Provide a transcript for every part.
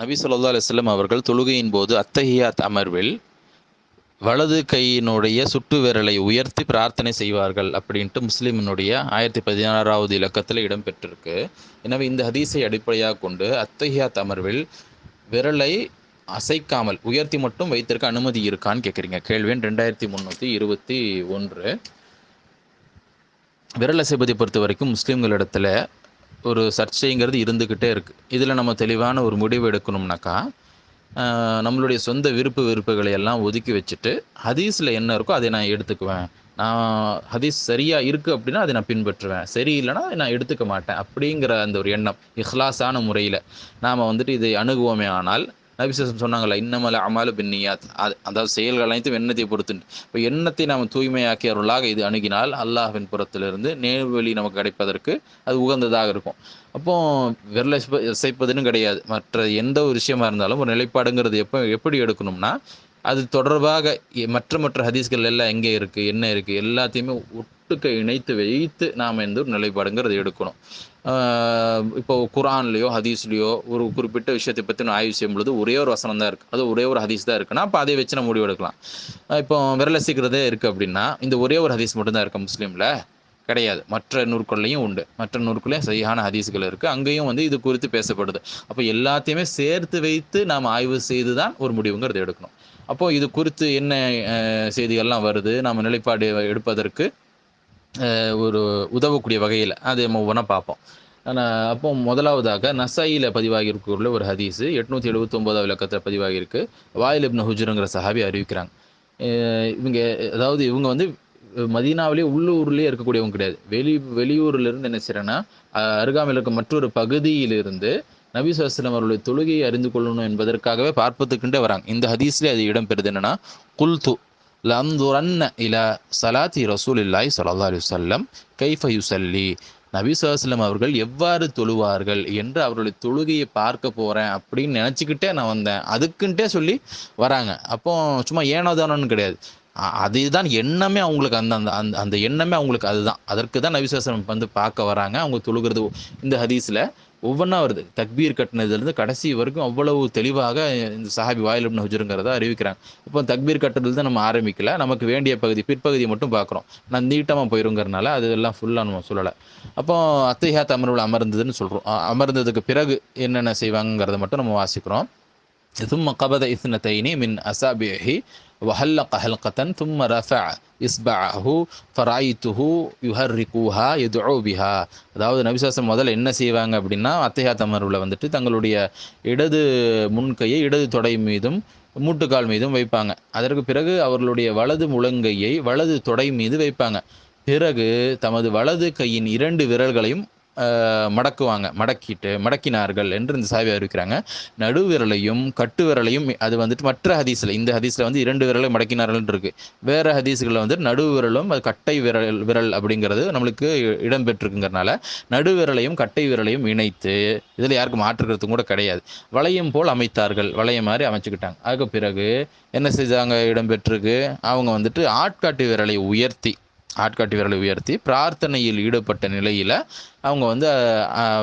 நபி சொல்லா அலிஸ்லம் அவர்கள் தொழுகையின் போது அத்தஹியாத் அமர்வில் வலது கையினுடைய சுட்டு விரலை உயர்த்தி பிரார்த்தனை செய்வார்கள் அப்படின்ட்டு முஸ்லீமினுடைய ஆயிரத்தி பதினாறாவது இலக்கத்தில் இடம்பெற்றிருக்கு. எனவே இந்த ஹதீஸை அடிப்படையாக கொண்டு அத்தஹியாத் அமர்வில் விரலை அசைக்காமல் உயர்த்தி மட்டும் வைத்திருக்க அனுமதி இருக்கான்னு கேட்குறீங்க கேள்வி ரெண்டாயிரத்தி முந்நூற்றி இருபத்தி ஒன்று. விரல் அசைப்பதை பொறுத்த வரைக்கும் முஸ்லீம்களிடத்துல ஒரு சர்ச்சைங்கிறது இருந்துக்கிட்டே இருக்குது இதில் நம்ம தெளிவான ஒரு முடிவு எடுக்கணும்னாக்கா நம்மளுடைய சொந்த விருப்பு வெறுப்புகளை எல்லாம் ஒதுக்கி வச்சுட்டு ஹதீஸில் என்ன இருக்கோ அதை நான் எடுத்துக்குவேன். நான் ஹதீஸ் சரியாக இருக்குது அப்படின்னா அதை நான் பின்பற்றுவேன். சரி இல்லைனா நான் எடுத்துக்க மாட்டேன் அப்படிங்கிற அந்த ஒரு எண்ணம் இஹ்லாஸான முறையில். நாம் வந்துட்டு இதை அணுகுவோமே ஆனால் நபிசம் சொன்னாங்கல்ல இன்னமல அமாலு பின்னியாத். அது அதாவது செயல்கள் அனைத்தும் எண்ணத்தை பொறுத்து இப்போ எண்ணத்தை நாம் தூய்மையாக்கிய அருளாக இது அணுகினால் அல்லாஹின் புறத்திலிருந்து நேர்வழி நமக்கு கிடைப்பதற்கு அது உகந்ததாக இருக்கும். அப்போ விரல இசைப்பதுன்னு கிடையாது. மற்ற எந்த ஒரு விஷயமா இருந்தாலும் ஒரு நிலைப்பாடுங்கிறது எப்போ எப்படி எடுக்கணும்னா அது தொடர்பாக மற்ற மற்ற ஹதீஸ்கள் எல்லாம் எங்கே இருக்குது என்ன இருக்குது எல்லாத்தையுமே ஒட்டுக்க இணைத்து வைத்து நாம் எந்த ஒரு நிலைப்பாடுங்கிறது எடுக்கணும். இப்போ குரான்லேயோ ஹதீஸ்லேயோ ஒரு குறிப்பிட்ட விஷயத்தை பற்றி நான் ஆய்வு செய்யும் பொழுது ஒரே ஒரு வசனம் தான் இருக்குது அது ஒரே ஒரு ஹதீஸ் தான் இருக்குன்னா அப்போ அதை வச்சு நம்ம முடிவு எடுக்கலாம். இப்போ விரலசிக்கிறதே இருக்குது அப்படின்னா இந்த ஒரே ஒரு ஹதீஸ் மட்டும்தான் இருக்குது முஸ்லீமில்? கிடையாது. மற்ற நூற்கொள்ளையும் உண்டு. மற்ற நூற்கொள்ளையும் சரியான ஹதீஸ்கள் இருக்குது அங்கேயும் வந்து இது குறித்து பேசப்படுது. அப்போ எல்லாத்தையுமே சேர்த்து வைத்து நாம் ஆய்வு செய்து தான் ஒரு முடிவுங்கிறது எடுக்கணும். அப்போது இது குறித்து என்ன செய்திகள்லாம் வருது? நாம் நிலைப்பாடு எடுப்பதற்கு ஒரு உதவக்கூடிய வகையில் அது ஒவ்வொன்றா பார்ப்போம். ஆனால் அப்போ முதலாவதாக நசாயில் பதிவாகி இருக்கிற ஒரு ஹதீஸு எட்நூற்றி எழுபத்தொம்போதாவது இலக்கத்தில் பதிவாகியிருக்கு. வாயில் இப்னு ஹுஜுருங்கிற சஹாபி அறிவிக்கிறாங்க. இவங்க அதாவது இவங்க வந்து மதீனாவிலே உள்ளூர்லேயே இருக்கக்கூடியவங்க கிடையாது. வெளி வெளியூர்லேருந்து என்ன செய்கிறேன்னா அருகாமையில் இருக்க மற்றொரு பகுதியிலிருந்து நபி சுவாஸ்லம் அவருடைய தொழுகையை அறிந்து கொள்ளணும் என்பதற்காகவே பார்ப்பதுக்குண்டே வராங்க. இந்த ஹதீஸ்லேயே அது இடம்பெறுது என்னென்னா குல்து லந்துரன்ன இல சலாத்தி ரசூல் இல்லாய் சல்லா அலி சொல்லம் கைஃப யுசல்லி நபி சுவாஸ்லம் அவர்கள் எவ்வாறு தொழுவார்கள்? என்று அவருடைய தொழுகையை பார்க்க போகிறேன் அப்படின்னு நினச்சிக்கிட்டே நான் வந்தேன். அதுக்குன்ட்டே சொல்லி வராங்க. அப்போ சும்மா ஏனோதானோன்னு கிடையாது. அதுதான் எண்ணமே அவங்களுக்கு அந்த அந்த அந்த அந்த எண்ணமே அவங்களுக்கு அதுதான். அதற்கு தான் நபிசாசனம் வந்து பார்க்க வராங்க. அவங்க தொழுகிறது இந்த ஹதீஸில். ஒவ்வொன்றா வருது தக்பீர் கட்டினதுலேருந்து கடைசி வரைக்கும் அவ்வளவு தெளிவாக இந்த சஹாபி வாயில் இப்னு ஹுஜருங்கிறத அறிவிக்கிறாங்க இப்போ தக்பீர் கட்டுறதுல நம்ம ஆரம்பிக்கல நமக்கு வேண்டிய பகுதி பிற்பகுதியை மட்டும் பார்க்குறோம் நான் நீட்டமாக போயிருங்கிறனால அது எல்லாம் ஃபுல்லாக நம்ம சொல்லலை அப்போ அத்தைஹாத் அமர்வில் அமர்ந்ததுன்னு சொல்கிறோம் அமர்ந்ததுக்கு பிறகு என்னென்ன செய்வாங்கிறத மட்டும் நம்ம வாசிக்கிறோம் ثم قبض اثنتين من أصابعه وحلق حلقة ثم رفع இஸ்பாஹு ஃபராயித்துஹு யுஹர்ரிகூஹா எதுஓ பிஹா அதாவது நபிசாசம் முதல்ல என்ன செய்வாங்க அப்படின்னா அத்தையா தமர்வில் வந்துட்டு தங்களுடைய இடது முன்கையை இடது தொடை மீதும் மூட்டுக்கால் மீதும் வைப்பாங்க அதற்கு பிறகு அவர்களுடைய வலது முழங்கையை வலது தொடை மீது வைப்பாங்க பிறகு தமது வலது கையின் இரண்டு விரல்களையும் மடக்குவாங்க மடக்கிட்டு மடக்கினார்கள் என்று இந்த சாவி அறிவிக்கிறாங்க. நடுவிரலையும் கட்டு விரலையும் அது வந்துட்டு மற்ற ஹதீஸில் இந்த ஹதீஸில் வந்து இரண்டு விரலை மடக்கினார்கள் இருக்கு. வேற ஹதீஸ்களில் வந்து நடுவிரலும் அது கட்டை விரல் விரல் அப்படிங்கிறது நம்மளுக்கு இடம்பெற்றிருக்குங்கிறனால நடுவிரலையும் கட்டை விரலையும் இணைத்து இதில் யாருக்கும் மாற்றுக்கிறதுக்கும் கூட கிடையாது. வளையம் போல் அமைத்தார்கள் வளையம் மாதிரி அமைச்சுக்கிட்டாங்க. அதுக்கு பிறகு என்ன செஞ்சாங்க இடம்பெற்றிருக்கு? அவங்க வந்துட்டு ஆட்காட்டு விரலை உயர்த்தி ஆட்காட்டி விரலை உயர்த்தி பிரார்த்தனையில் ஈடுபட்ட நிலையில் அவங்க வந்து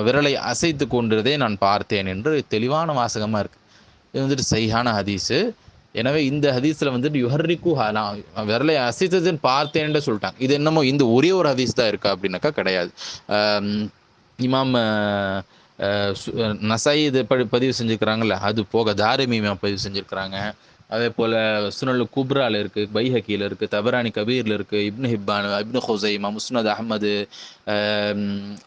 விரலை அசைத்து கொண்டிருந்ததை நான் பார்த்தேன் என்று தெளிவான வாசகமாக இருக்குது இது வந்துட்டு சைஹான ஹதீஸு. எனவே இந்த ஹதீஸில் வந்துட்டு யுஹர்ரிக்கு நான் விரலை அசைத்ததுன்னு பார்த்தேன்னு சொல்லிட்டாங்க. இது என்னமோ இந்த ஒரே ஒரு ஹதீஸ் தான் இருக்கா அப்படின்னாக்கா கிடையாது. இமாம் நசாயி இது பதிவு செஞ்சுருக்கிறாங்கல்ல அது போக தாரிமீமா பதிவு செஞ்சுருக்கிறாங்க. அதே போல் சுனல் குப்ரால இருக்குது பைஹக்கியில் இருக்குது தபரானி கபீரில் இருக்குது இப்னு ஹிப்பான் இப்னு ஹுசைமா முஸ்னத் அஹமது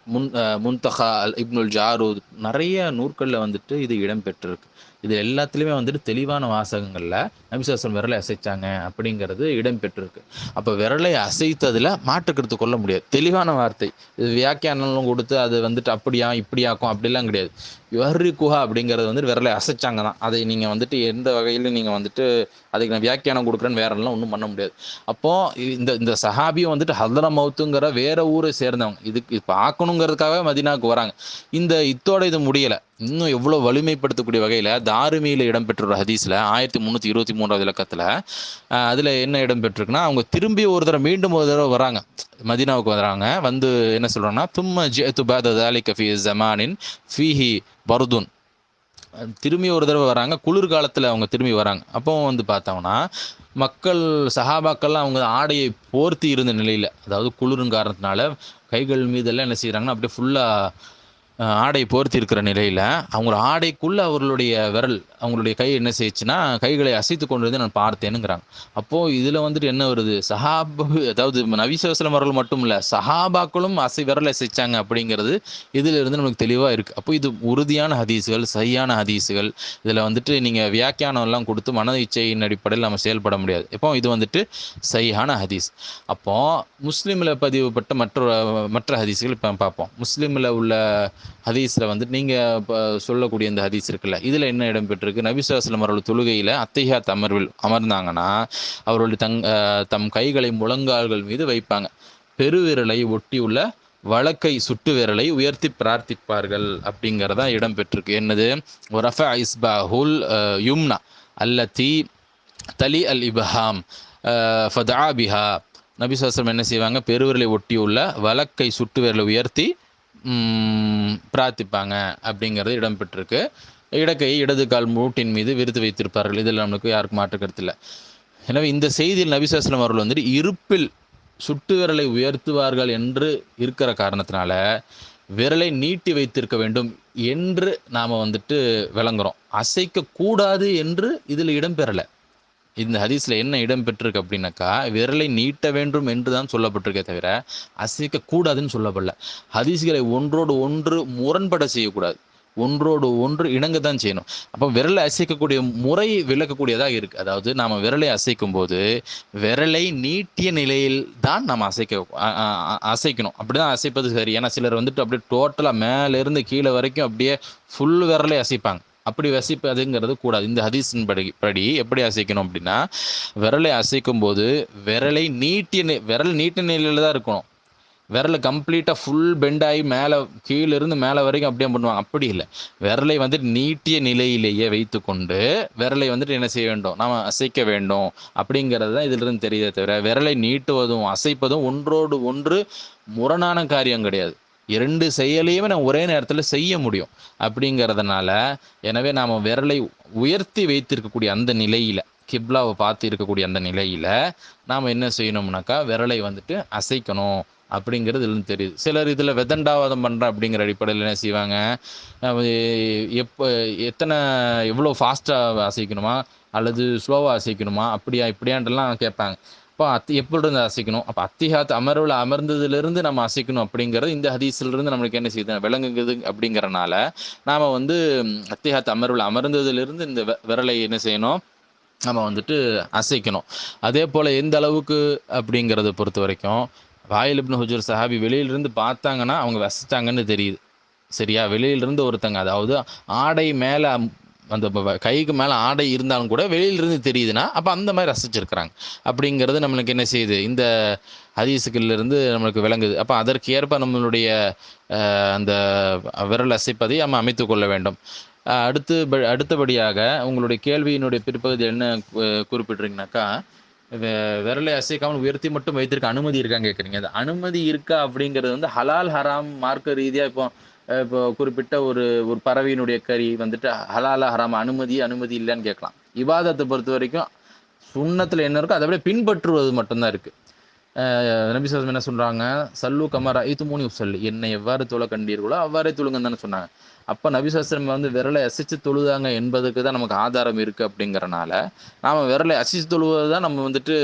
முன் முன்தஹா அல் இப்னுல் ஜாரூத் நிறைய நூற்களில் வந்துட்டு இது இடம்பெற்றிருக்கு இது எல்லாத்துலேயுமே வந்துட்டு தெளிவான வாசகங்களில் நபிசாசன் விரலை அசைச்சாங்க அப்படிங்கிறது இடம்பெற்றிருக்கு. அப்போ விரலை அசைத்ததில் மாற்றுக்கிறது கொள்ள முடியாது. தெளிவான வார்த்தை. இது வியாக்கியானம் கொடுத்து அது வந்துட்டு அப்படியா இப்படியாக்கும் அப்படிலாம் கிடையாது. யுஹர்ரி குஹா அப்படிங்கிறது வந்துட்டு விரலை அசைச்சாங்க தான். அதை நீங்கள் வந்துட்டு எந்த வகையிலும் நீங்கள் வந்துட்டு அதுக்கு நான் வியாக்கியானம் கொடுக்குறேன்னு வேறெல்லாம் ஒன்றும் பண்ண முடியாது. அப்போது இந்த இந்த சஹாபியும் வந்துட்டு ஹல்தர மவுத்துங்கிற வேற ஊரை சேர்ந்தவங்க. இதுக்கு பார்க்கணுங்கிறதுக்காக மதினாவுக்கு வராங்க. இந்த இத்தோட இது முடியலை. இன்னும் எவ்வளோ வலிமைப்படுத்தக்கூடிய வகையில் தாருமியில் இடம்பெற்ற ஹதீஸ்ல ஹதீஸில் ஆயிரத்தி முந்நூற்றி இருபத்தி மூன்றாவது இலக்கத்தில் அதில் என்ன இடம்பெற்றிருக்குன்னா அவங்க திரும்பி ஒரு தடவை மீண்டும் ஒரு தடவை வராங்க. மதினாவுக்கு வராங்க. வந்து என்ன சொல்கிறாங்கன்னா தும்ம ஜியத்து பாத தாலிக கஃபி ஜமானின் ஃபீஹி பருதுன். திரும்பி ஒரு தடவை வராங்க. குளிர்காலத்தில் அவங்க திரும்பி வராங்க. அப்போ வந்து பார்த்தோம்னா மக்கள் சஹாபாக்கள்லாம் அவங்க ஆடையை போர்த்தி இருந்த நிலையில் அதாவது குளிரும் காரணத்தினால கைகள் மீதெல்லாம் என்ன செய்கிறாங்கன்னா அப்படியே ஃபுல்லாக ஆடை போர்த்தி இருக்கிற நிலையில் அவங்க ஆடைக்குள்ளே அவர்களுடைய விரல் அவங்களுடைய கை என்ன செய்யுச்சுன்னா கைகளை அசைத்து கொண்டு வந்து நான் பார்த்தேனுங்கிறாங்க. அப்போது இதில் வந்துட்டு என்ன வருது? சஹாபு அதாவது நவீசவசலம் அவர்கள் மட்டும் இல்லை சஹாபாக்களும் அசை விரல் அசைச்சாங்க அப்படிங்கிறது இதில் இருந்து நமக்கு தெளிவாக இருக்குது அப்போ இது உறுதியான ஹதீஸுகள் சரியான ஹதீஸுகள். இதில் வந்துட்டு நீங்கள் வியாக்கியானம் எல்லாம் கொடுத்து மன இச்சையின் அடிப்படையில் நம்ம செயல்பட முடியாது. இப்போ இது வந்துட்டு சரியான ஹதீஸ். அப்போ முஸ்லீமில் பதிவுப்பட்ட மற்ற மற்ற ஹதீஸ்கள் இப்போ பார்ப்போம். முஸ்லீமில் உள்ள ஹதீஸில் வந்துட்டு நீங்கள் இப்போ சொல்லக்கூடிய இந்த ஹதீஸ் இருக்குல்ல இதில் என்ன இடம்பெற்றிருக்கு நபிசுவாசலம் அவர்கள் தொழுகையில் அத்தைஹாத் அமர்வில் அமர்ந்தாங்கன்னா அவர்களுடைய தங் தம் கைகளை முழங்கால்கள் மீது வைப்பாங்க. பெருவிரலை ஒட்டியுள்ள வழக்கை சுட்டு விரலை உயர்த்தி பிரார்த்திப்பார்கள் அப்படிங்கிறதா இடம்பெற்றிருக்கு என்னது? ரஃப இஸ்பாஹுல் அஹ், யும்னா அல்லத்தி தலி அல் இபஹாம் அஹ், நபிசாஸ்திரம் என்ன செய்வாங்க? பெருவிரலை ஒட்டியுள்ள வழக்கை சுட்டு விரலை உயர்த்தி பிரார்த்திப்பாங்க அப்படிங்கிறது இடம்பெற்றிருக்கு. இடக்கை இடது கால் மூட்டின் மீது விருத்து வைத்திருப்பார்கள். இதில் நம்மளுக்கு யாருக்கும் மாற்று இல்லை. எனவே இந்த செய்தியில் நபிசாஸ்லம் அவர்கள் வந்துட்டு இருப்பில் சுட்டு விரலை உயர்த்துவார்கள் என்று இருக்கிற காரணத்தினால விரலை நீட்டி வைத்திருக்க வேண்டும் என்று நாம் வந்துட்டு விளங்குறோம். அசைக்க கூடாது என்று இதில் இடம்பெறலை. இந்த ஹதீஸில் என்ன இடம் பெற்றிருக்கு அப்படின்னாக்கா விரலை நீட்ட வேண்டும் என்று தான் சொல்லப்பட்டிருக்கே தவிர அசைக்க கூடாதுன்னு சொல்லப்படல. ஹதீஸ்களை ஒன்றோடு ஒன்று முரண்பட செய்யக்கூடாது. ஒன்றோடு ஒன்று இணங்க தான் செய்யணும். அப்போ விரலை அசைக்கக்கூடிய முறை விளக்கக்கூடியதாக இருக்குது அதாவது நாம் விரலை அசைக்கும் போது விரலை நீட்டிய நிலையில் தான் நாம் அசைக்க அசைக்கணும். அப்படி தான் அசைப்பது சரி. ஏன்னா சிலர் வந்துட்டு அப்படியே டோட்டலாக மேலேருந்து கீழே வரைக்கும் அப்படியே ஃபுல் விரலை அசைப்பாங்க. அப்படி வசிப்பதுங்கிறது கூடாது. இந்த ஹதீஸின் படி படி எப்படி அசைக்கணும் அப்படின்னா விரலை அசைக்கும் போது விரலை நீட்டிய விரல் நீட்டிய நிலையில் தான் இருக்கணும். விரலை கம்ப்ளீட்டாக ஃபுல் பெண்ட் ஆகி மேலே கீழிருந்து மேலே வரைக்கும் அப்படியே பண்ணுவாங்க. அப்படி இல்லை. விரலை வந்துட்டு நீட்டிய நிலையிலேயே வைத்துக்கொண்டு விரலை வந்துட்டு என்ன செய்ய வேண்டும்? நாம் அசைக்க வேண்டும். அப்படிங்கிறது தான் இதிலிருந்து தெரியுதே தவிர விரலை நீட்டுவதும் அசைப்பதும் ஒன்றோடு ஒன்று முரணான காரியம் கிடையாது. இரண்டு செயலையுமே நம்ம ஒரே நேரத்தில் செய்ய முடியும். அப்படிங்கிறதுனால எனவே நாம் விரலை உயர்த்தி வைத்திருக்கக்கூடிய அந்த நிலையில் கிப்லாவை பார்த்து இருக்கக்கூடிய அந்த நிலையில் நாம் என்ன செய்யணும்னாக்கா விரலை வந்துட்டு அசைக்கணும் அப்படிங்கிறது இதுல தெரியுது. சிலர் இதில் வெதண்டாவாதம் பண்ணுறேன் அப்படிங்கிற அடிப்படையில் என்ன செய்வாங்க? எப்போ எத்தனை எவ்வளோ ஃபாஸ்ட்டாக அசைக்கணுமா? அல்லது ஸ்லோவாக அசைக்கணுமா? அப்படியா இப்படியான்ட்டுலாம் கேட்பாங்க. அப்போ அத்தி எப்படி இருந்து அசைக்கணும்? அப்போ அத்திஹாத் அமர்வில் அமர்ந்ததுலேருந்து நம்ம அசைக்கணும் அப்படிங்கிறது இந்த ஹதீஸ்லேருந்து நம்மளுக்கு என்ன செய்யுது? விளங்குது அப்படிங்கிறனால நாம் வந்து அத்திஹாத் அமர்வில் அமர்ந்ததுலேருந்து இந்த விரலை என்ன செய்யணும்? நம்ம வந்துட்டு அசைக்கணும். அதே போல் எந்த அளவுக்கு அப்படிங்கிறத பொறுத்த வரைக்கும் வாயில் இப்னு ஹுஜூர் சஹாபி வெளியிலிருந்து பார்த்தாங்கன்னா அவங்க வசித்தாங்கன்னு தெரியுது. சரியா? வெளியிலிருந்து ஒருத்தங்க அதாவது ஆடை மேலே அந்த கைக்கு மேலே ஆடை இருந்தாலும் கூட வெளியிலிருந்து தெரியுதுன்னா அப்போ அந்த மாதிரி ரசிச்சிருக்கிறாங்க. அப்படிங்கிறது நம்மளுக்கு என்ன செய்யுது? இந்த ஹதீஸுகளிலிருந்து நம்மளுக்கு விளங்குது. அப்போ அதற்கு ஏற்ப நம்மளுடைய அந்த விரல் அசைப்பதை நம்ம அமைத்து கொள்ள வேண்டும். அடுத்து அடுத்தபடியாக உங்களுடைய கேள்வியினுடைய பிற்பகுதி என்ன கு- குறிப்பிட்றீங்கனாக்கா விரலை அசைக்காமல் உயர்த்தி மட்டும் வைத்திருக்க அனுமதி இருக்கான்னு கேட்குறீங்க அது அனுமதி இருக்கா அப்படிங்கிறது வந்து ஹலால் ஹராம் மார்க்க ரீதியாக இப்போ இப்போ குறிப்பிட்ட ஒரு ஒரு பறவையினுடைய கறி வந்துட்டு ஹலாலா ஹராம அனுமதி அனுமதி இல்லைன்னு கேட்கலாம். விவாதத்தை பொறுத்த வரைக்கும் சுண்ணத்தில் என்ன இருக்கோ அதை விட பின்பற்றுவது மட்டும்தான் இருக்கு. அஹ் நபி என்ன சொல்றாங்க? சல்லு கமரா இது மூணு சொல்லு என்னை எவ்வாறு தொலை கண்டீர்களோ அவ்வாறே தொழுங்கன்னு தானே சொன்னாங்க. அப்போ நபிசாஸ்திரம் வந்து விரலை அசைச்சு தொழுதாங்க என்பதுக்கு தான் நமக்கு ஆதாரம் இருக்கு அப்படிங்கிறனால நாம விரலை அசைச்சு தொழுவது தான் நம்ம வந்துட்டு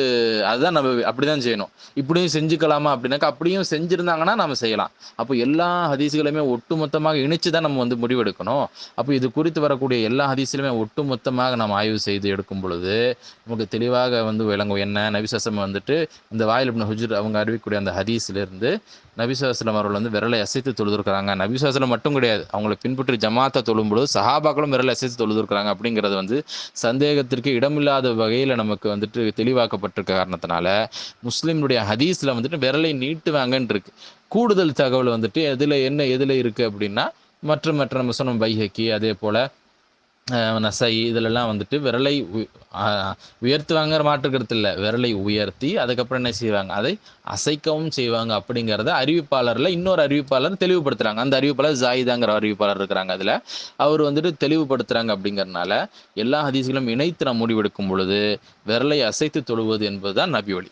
அதுதான் நம்ம அப்படிதான் செய்யணும். இப்படியும் செஞ்சுக்கலாமா அப்படின்னாக்கா அப்படியும் செஞ்சிருந்தாங்கன்னா நம்ம செய்யலாம். அப்போ எல்லா ஹதீஸ்களையுமே ஒட்டுமொத்தமாக இணைச்சு தான் நம்ம வந்து முடிவெடுக்கணும். அப்போ இது குறித்து வரக்கூடிய எல்லா ஹதீஸ்லையுமே ஒட்டுமொத்தமாக நாம் ஆய்வு செய்து எடுக்கும் பொழுது நமக்கு தெளிவாக வந்து விளங்கும். என்ன? நபிசாசம் வந்துட்டு இந்த வாயில் ஹுஜூர் அவங்க அறிவிக்கக்கூடிய அந்த ஹதீஸ்லேருந்து நபிசாஸ்லம் அவர்கள் வந்து விரலை அசைத்து தொழுதுருக்கிறாங்க. நபிசாஸ்லம் மட்டும் கிடையாது. அவங்களை பின்பற்றி ஜமாத்தை தொழும்பொழுது சஹாபாக்களும் விரலை அசைத்து தொழுதுருக்கிறாங்க அப்படிங்கிறது வந்து சந்தேகத்திற்கு இடமில்லாத வகையில் நமக்கு வந்துட்டு தெளிவாக்கப்பட்டிருக்க காரணத்தினால முஸ்லீம்னுடைய ஹதீஸில் வந்துட்டு விரலை நீட்டுவாங்கன்னு இருக்கு கூடுதல் தகவல் வந்துட்டு எதில் என்ன எதில் இருக்குது அப்படின்னா மற்ற மற்ற நம்ம சொன்னோம் பைஹக்கி அதே போல் நசை இதிலெல்லாம் வந்துட்டு விரலை உ- உயர்த்துவாங்கிற மாற்றுக்கிறது இல்லை. விரலை உயர்த்தி அதுக்கப்புறம் என்ன செய்வாங்க? அதை அசைக்கவும் செய்வாங்க அப்படிங்கிறத அறிவிப்பாளரில் இன்னொரு அறிவிப்பாளர் தெளிவுபடுத்துறாங்க. அந்த அறிவிப்பாளர் ஜாயிதாங்கிற அறிவிப்பாளர் இருக்கிறாங்க அதில். அவர் வந்துட்டு தெளிவுபடுத்துறாங்க அப்படிங்கிறனால எல்லா ஹதீஸ்களும் இணைத்து நாம் முடிவெடுக்கும் பொழுது விரலை அசைத்து தொழுவது என்பதுதான் நபி வழி